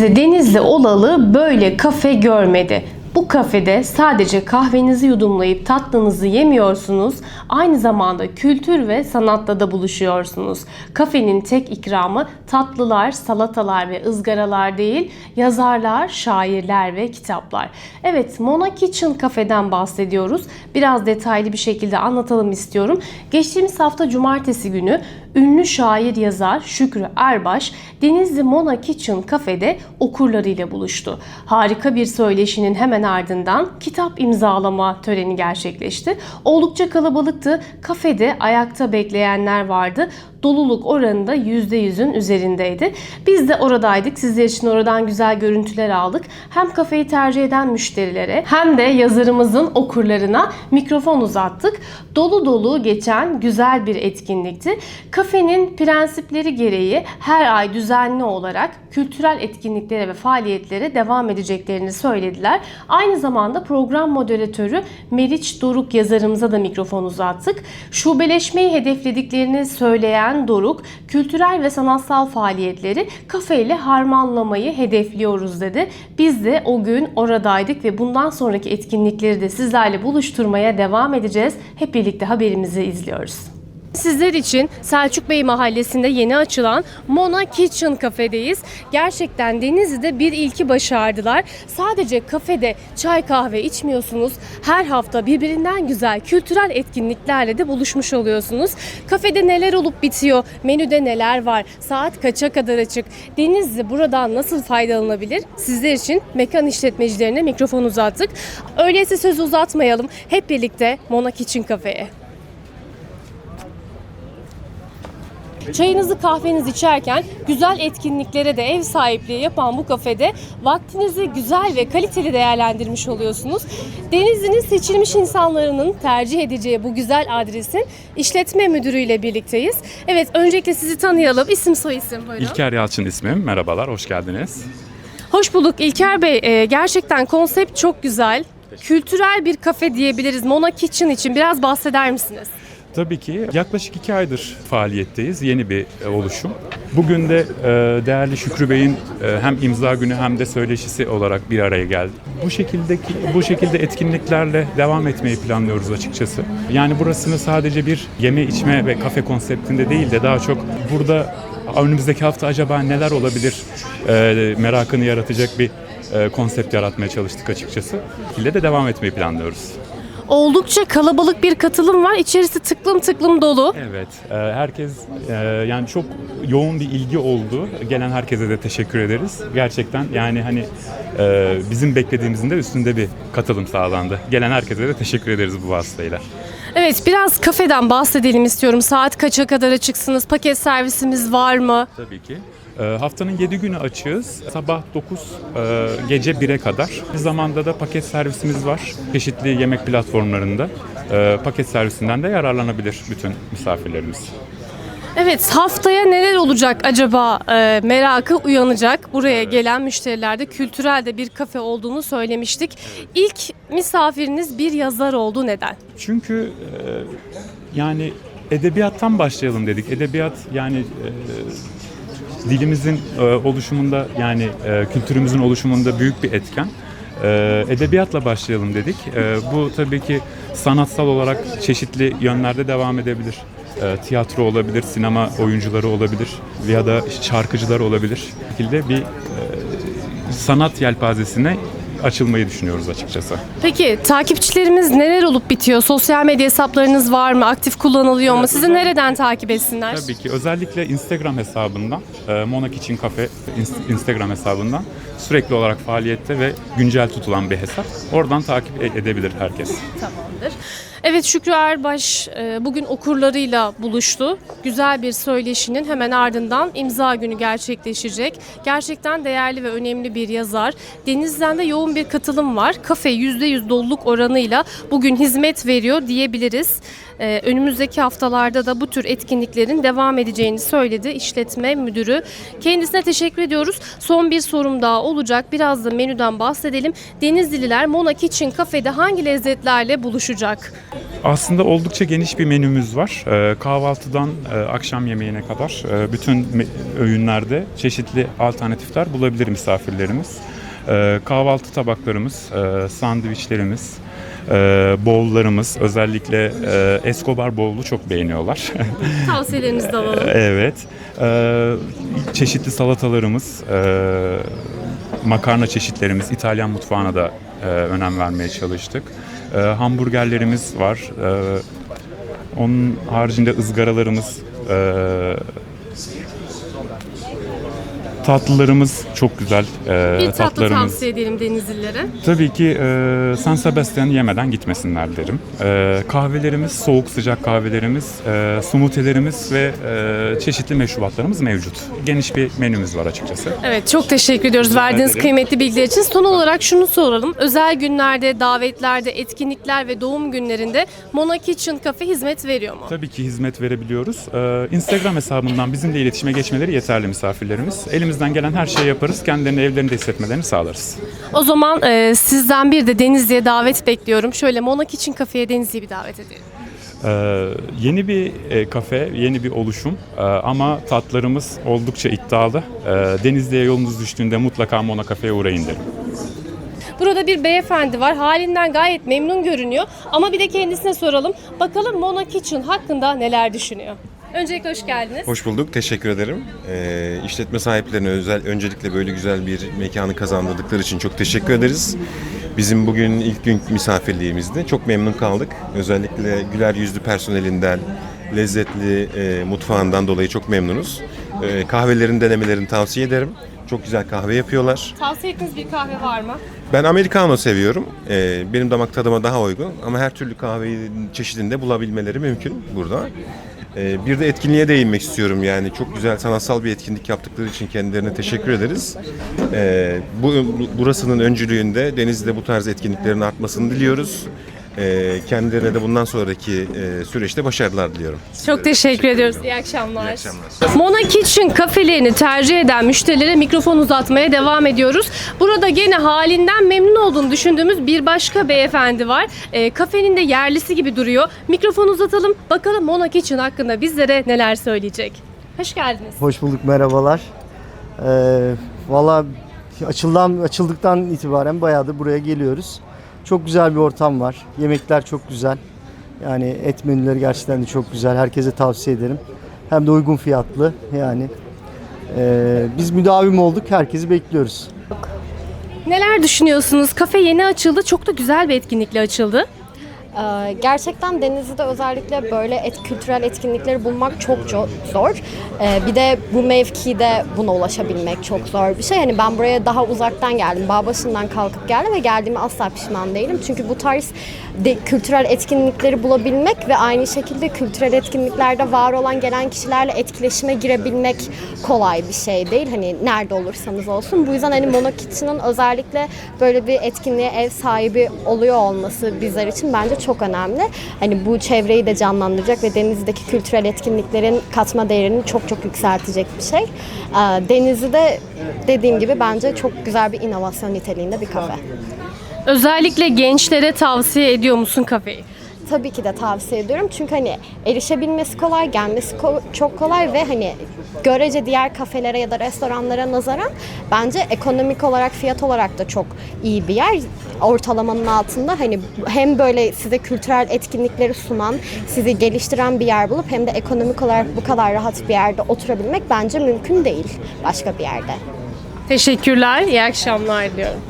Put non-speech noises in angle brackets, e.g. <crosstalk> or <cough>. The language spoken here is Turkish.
Denizli Denizli olalı böyle kafe görmedi. Bu kafede sadece kahvenizi yudumlayıp tatlınızı yemiyorsunuz, aynı zamanda kültür ve sanatla da buluşuyorsunuz. Kafenin tek ikramı tatlılar, salatalar ve ızgaralar değil, yazarlar, şairler ve kitaplar. Evet, Mona Kitchen kafeden bahsediyoruz. Biraz detaylı bir şekilde anlatalım istiyorum. Geçtiğimiz hafta cumartesi günü ünlü şair yazar Şükrü Erbaş Denizli Mona Kitchen kafede okurlarıyla buluştu. Harika bir söyleşinin hemen ardından kitap imzalama töreni gerçekleşti. Oldukça kalabalıktı. Kafede ayakta bekleyenler vardı. Doluluk oranı da %100'ün üzerindeydi. Biz de oradaydık. Sizler için oradan güzel görüntüler aldık. Hem kafeyi tercih eden müşterilere hem de yazarımızın okurlarına mikrofon uzattık. Dolu dolu geçen güzel bir etkinlikti. Kafenin prensipleri gereği her ay düzenli olarak kültürel etkinliklere ve faaliyetlere devam edeceklerini söylediler. Aynı zamanda program moderatörü Meriç Doruk yazarımıza da mikrofon uzattık. Şubeleşmeyi hedeflediklerini söyleyen Doruk, kültürel ve sanatsal faaliyetleri kafeyle harmanlamayı hedefliyoruz dedi. Biz de o gün oradaydık ve bundan sonraki etkinlikleri de sizlerle buluşturmaya devam edeceğiz. Hep birlikte haberimizi izliyoruz. Sizler için Selçuk Bey Mahallesi'nde yeni açılan Mona Kitchen kafedeyiz. Gerçekten Denizli'de bir ilki başardılar. Sadece kafede çay kahve içmiyorsunuz. Her hafta birbirinden güzel kültürel etkinliklerle de buluşmuş oluyorsunuz. Kafede neler olup bitiyor? Menüde neler var? Saat kaça kadar açık? Denizli buradan nasıl faydalanabilir? Sizler için mekan işletmecilerine mikrofon uzattık. Öyleyse sözü uzatmayalım. Hep birlikte Mona Kitchen kafeye. Çayınızı kahvenizi içerken güzel etkinliklere de ev sahipliği yapan bu kafede vaktinizi güzel ve kaliteli değerlendirmiş oluyorsunuz. Denizli'nin seçilmiş insanlarının tercih edeceği bu güzel adresin işletme müdürüyle birlikteyiz. Evet öncelikle sizi tanıyalım. İsim soy isim buyurun. İlker Yalçın ismim. Merhabalar, hoş geldiniz. Hoş bulduk İlker Bey. Ee, gerçekten konsept çok güzel. Kültürel bir kafe diyebiliriz. Mona Kitchen için biraz bahseder misiniz? Tabii ki yaklaşık iki aydır faaliyetteyiz. Yeni bir e, oluşum. Bugün de e, değerli Şükrü Bey'in e, hem imza günü hem de söyleşisi olarak bir araya geldik. Bu şekildeki bu şekilde etkinliklerle devam etmeyi planlıyoruz açıkçası. Yani burasını sadece bir yeme içme ve kafe konseptinde değil de daha çok burada önümüzdeki hafta acaba neler olabilir merakını yaratacak bir konsept yaratmaya çalıştık açıkçası. Şekilde de devam etmeyi planlıyoruz. Oldukça kalabalık bir katılım var. İçerisi tıklım tıklım dolu. Evet, e, herkes e, yani çok yoğun bir ilgi oldu. Gelen herkese de teşekkür ederiz. Gerçekten yani hani e, bizim beklediğimizin de üstünde bir katılım sağlandı. Gelen herkese de teşekkür ederiz bu vasıtayla. Evet biraz kafeden bahsedelim istiyorum. Saat kaça kadar açıksınız? Paket servisimiz var mı? Tabii ki. E, haftanın 7 günü açığız. Sabah 9, e, gece 1'e kadar. Bir zamanda da paket servisimiz var. Çeşitli yemek platformlarında. E, paket servisinden de yararlanabilir bütün misafirlerimiz. Evet haftaya neler olacak acaba e, merakı uyanacak. Buraya gelen müşterilerde kültürel de bir kafe olduğunu söylemiştik. İlk misafiriniz bir yazar oldu neden? Çünkü e, yani edebiyattan başlayalım dedik. Edebiyat yani e, dilimizin e, oluşumunda yani e, kültürümüzün oluşumunda büyük bir etken. E, edebiyatla başlayalım dedik. E, bu tabii ki sanatsal olarak çeşitli yönlerde devam edebilir. E, tiyatro olabilir, sinema oyuncuları olabilir ya da şarkıcılar olabilir. Bu şekilde bir e, sanat yelpazesine açılmayı düşünüyoruz açıkçası. Peki takipçilerimiz neler olup bitiyor? Sosyal medya hesaplarınız var mı? Aktif kullanılıyor mu? Sizi nereden takip etsinler? Tabii ki özellikle Instagram hesabından, e, Monak için Kafe ins- Instagram hesabından sürekli olarak faaliyette ve güncel tutulan bir hesap. Oradan takip e- edebilir herkes. Tamamdır. Evet Şükrü Erbaş e, bugün okurlarıyla buluştu. Güzel bir söyleşinin hemen ardından imza günü gerçekleşecek. Gerçekten değerli ve önemli bir yazar. Denizli'den de yoğun bir katılım var. Kafe %100 doluluk oranıyla bugün hizmet veriyor diyebiliriz. Ee, önümüzdeki haftalarda da bu tür etkinliklerin devam edeceğini söyledi işletme müdürü. Kendisine teşekkür ediyoruz. Son bir sorum daha olacak. Biraz da menüden bahsedelim. Denizliler Mona Kitchen Cafe'de hangi lezzetlerle buluşacak? Aslında oldukça geniş bir menümüz var. Ee, kahvaltıdan e, akşam yemeğine kadar e, bütün öğünlerde çeşitli alternatifler bulabilir misafirlerimiz. Ee, kahvaltı tabaklarımız, e, sandviçlerimiz, e, bowl'larımız, özellikle e, Escobar bowl'u çok beğeniyorlar. <laughs> Tavsiyelerinizi de alalım. evet. Ee, çeşitli salatalarımız, e, makarna çeşitlerimiz, İtalyan mutfağına da e, önem vermeye çalıştık. E, hamburgerlerimiz var. E, onun haricinde ızgaralarımız, e, tatlılarımız çok güzel. E, Bir tatlı tatlarımız. tavsiye edelim Denizlilere. Tabii ki e, San Sebastian yemeden gitmesinler derim. E, kahvelerimiz, soğuk sıcak kahvelerimiz, e, smoothie'lerimiz ve e, çeşitli meşrubatlarımız mevcut. Geniş bir menümüz var açıkçası. Evet çok teşekkür ediyoruz verdiğiniz ederim. kıymetli bilgiler için. Son olarak şunu soralım. Özel günlerde, davetlerde, etkinlikler ve doğum günlerinde Mona Kitchen Cafe hizmet veriyor mu? Tabii ki hizmet verebiliyoruz. E, Instagram hesabından bizimle iletişime geçmeleri yeterli misafirlerimiz. Elimizden gelen her şeyi yaparız. Kendilerini evlerinde hissetmelerini sağlarız. O zaman e, sizden bir de Denizli'ye davet bekliyorum. Şöyle Mona Kitchen Cafe'ye Denizli'yi bir davet edelim. Ee, yeni bir e, kafe, yeni bir oluşum Ee, ama tatlarımız oldukça iddialı. Ee, Denizli'ye yolunuz düştüğünde mutlaka Mona Cafe'ye uğrayın derim. Burada bir beyefendi var. Halinden gayet memnun görünüyor. Ama bir de kendisine soralım. Bakalım Mona Kitchen hakkında neler düşünüyor. Öncelikle hoş geldiniz. Hoş bulduk, teşekkür ederim. Ee, işletme sahiplerine özel, öncelikle böyle güzel bir mekanı kazandırdıkları için çok teşekkür ederiz. Bizim bugün ilk gün misafirliğimizdi. Çok memnun kaldık. Özellikle güler yüzlü personelinden, lezzetli e, mutfağından dolayı çok memnunuz. Ee, kahvelerin denemelerini tavsiye ederim. Çok güzel kahve yapıyorlar. Tavsiye ettiğiniz bir kahve var mı? Ben Americano seviyorum. Ee, benim damak tadıma daha uygun ama her türlü kahveyi çeşidinde bulabilmeleri mümkün burada. Ee, bir de etkinliğe değinmek istiyorum yani çok güzel sanatsal bir etkinlik yaptıkları için kendilerine teşekkür ederiz. Ee, bu burasının öncülüğünde Denizli'de bu tarz etkinliklerin artmasını diliyoruz. Ee, kendilerine de bundan sonraki e, süreçte başarılar diliyorum. Çok teşekkür ediyoruz. İyi akşamlar. İyi akşamlar. Mona Kitchen kafelerini tercih eden müşterilere mikrofon uzatmaya devam ediyoruz. Burada gene halinden memnun olduğunu düşündüğümüz bir başka beyefendi var. E, kafenin de yerlisi gibi duruyor. Mikrofon uzatalım. Bakalım Mona Kitchen hakkında bizlere neler söyleyecek. Hoş geldiniz. Hoş bulduk, merhabalar. Ee, Valla açıldan, açıldıktan itibaren bayağıdır buraya geliyoruz. Çok güzel bir ortam var. Yemekler çok güzel. Yani et menüleri gerçekten de çok güzel. Herkese tavsiye ederim. Hem de uygun fiyatlı yani. Ee, biz müdavim olduk. Herkesi bekliyoruz. Neler düşünüyorsunuz? Kafe yeni açıldı. Çok da güzel bir etkinlikle açıldı. Ee, Gerçekten Denizli'de özellikle böyle et, kültürel etkinlikleri bulmak çok çok zor. Ee, Bir de bu mevkide buna ulaşabilmek çok zor bir şey. Hani ben buraya daha uzaktan geldim. Bağbaşı'ndan kalkıp geldim ve geldiğime asla pişman değilim. Çünkü bu tarz de, kültürel etkinlikleri bulabilmek ve aynı şekilde kültürel etkinliklerde var olan gelen kişilerle etkileşime girebilmek kolay bir şey değil. Hani nerede olursanız olsun. Bu yüzden hani Mono Kitchen'ın özellikle böyle bir etkinliğe ev sahibi oluyor olması bizler için bence çok önemli. Hani bu çevreyi de canlandıracak ve Denizli'deki kültürel etkinliklerin katma değerini çok çok yükseltecek bir şey. Ee, Denizli'de dediğim gibi bence çok güzel bir inovasyon niteliğinde bir kafe. Özellikle gençlere tavsiye ediyor musun kafeyi? Tabii ki de tavsiye ediyorum. Çünkü hani erişebilmesi kolay, gelmesi ko- çok kolay ve hani görece diğer kafelere ya da restoranlara nazaran bence ekonomik olarak, fiyat olarak da çok iyi bir yer. Ortalamanın altında hani hem böyle size kültürel etkinlikleri sunan, sizi geliştiren bir yer bulup hem de ekonomik olarak bu kadar rahat bir yerde oturabilmek bence mümkün değil başka bir yerde. Teşekkürler. İyi akşamlar diliyorum.